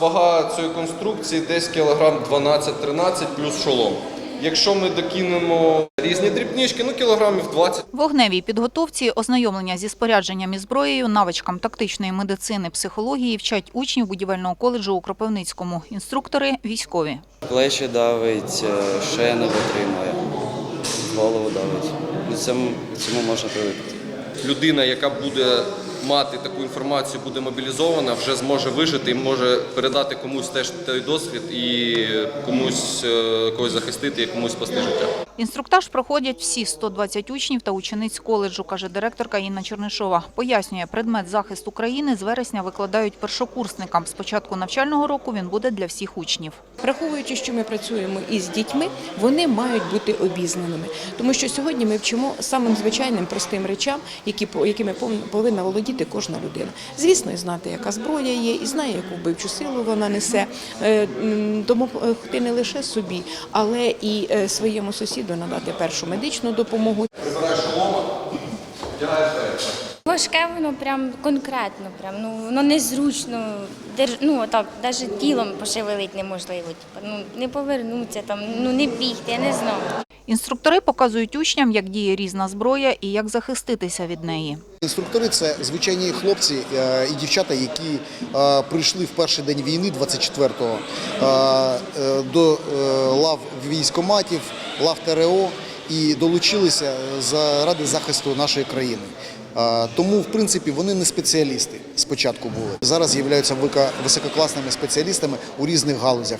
Вага цієї конструкції десь кілограм 12-13 плюс шолом. Якщо ми докинемо різні дрібнички, ну кілограмів 20. Вогневій підготовці, ознайомлення зі спорядженням і зброєю, навичкам тактичної медицини, психології вчать учнів будівельного коледжу у Кропивницькому. Інструктори – військові. Плечі давить, е, шия не витримує, голову давить. Ну, Цьому, цьому можна привикнути. Людина, яка буде мати таку інформацію, буде мобілізована, вже зможе вижити і може передати комусь теж той досвід і комусь е, когось захистити і комусь спасти життя. Інструктаж проходять всі 120 учнів та учениць коледжу, каже директорка Інна Чернишова. Пояснює, предмет захист України з вересня викладають першокурсникам. З початку навчального року він буде для всіх учнів. Враховуючи, що ми працюємо із дітьми, вони мають бути обізнаними, тому що сьогодні ми вчимо самим звичайним простим речам, які по- якими пов- повинна володіти кожна людина. Звісно, і знати, яка зброя є, і знає, яку вбивчу силу вона несе. Е, м, Допомогти не лише собі, але і е, своєму сусіду надати першу медичну допомогу. Важке воно прям конкретно, прям ну воно незручно. Держ... Ну так, навіть тілом пошевелити неможливо. Типу, ну не повернутися там, ну не бігти, я не знаю. Інструктори показують учням, як діє різна зброя і як захиститися від неї. Інструктори це звичайні хлопці е, і дівчата, які е, прийшли в перший день війни, 24-го, е, до лав військоматів, лав ТРО і долучилися заради захисту нашої країни. Тому, в принципі, вони не спеціалісти спочатку були. Зараз являються висококласними спеціалістами у різних галузях.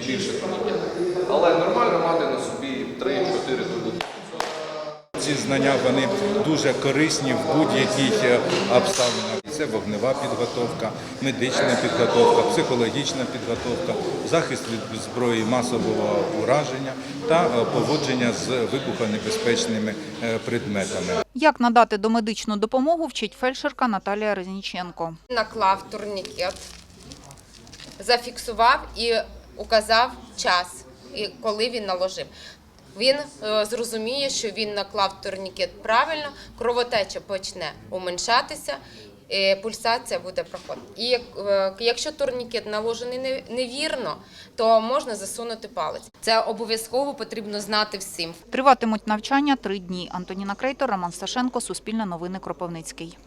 Собі більше турнікет. Але нормально мати на собі 3-4 турнікети. Ці знання вони дуже корисні в будь-яких е, обставинах. Це вогнева підготовка, медична підготовка, психологічна підготовка, захист від зброї масового ураження та е, поводження з вибухонебезпечними е, предметами. Як надати домедичну допомогу, вчить фельдшерка Наталія Резніченко. наклав турнікет, зафіксував і указав час, коли він наложив. Він е, зрозуміє, що він наклав турнікет правильно, кровотеча почне уменшатися, пульсація буде проходити. І е, якщо турнікет наложений не- невірно, то можна засунути палець. Це обов'язково потрібно знати всім. Триватимуть навчання три дні. Антоніна Крейтор, Роман Сташенко, Суспільне новини Кропивницький.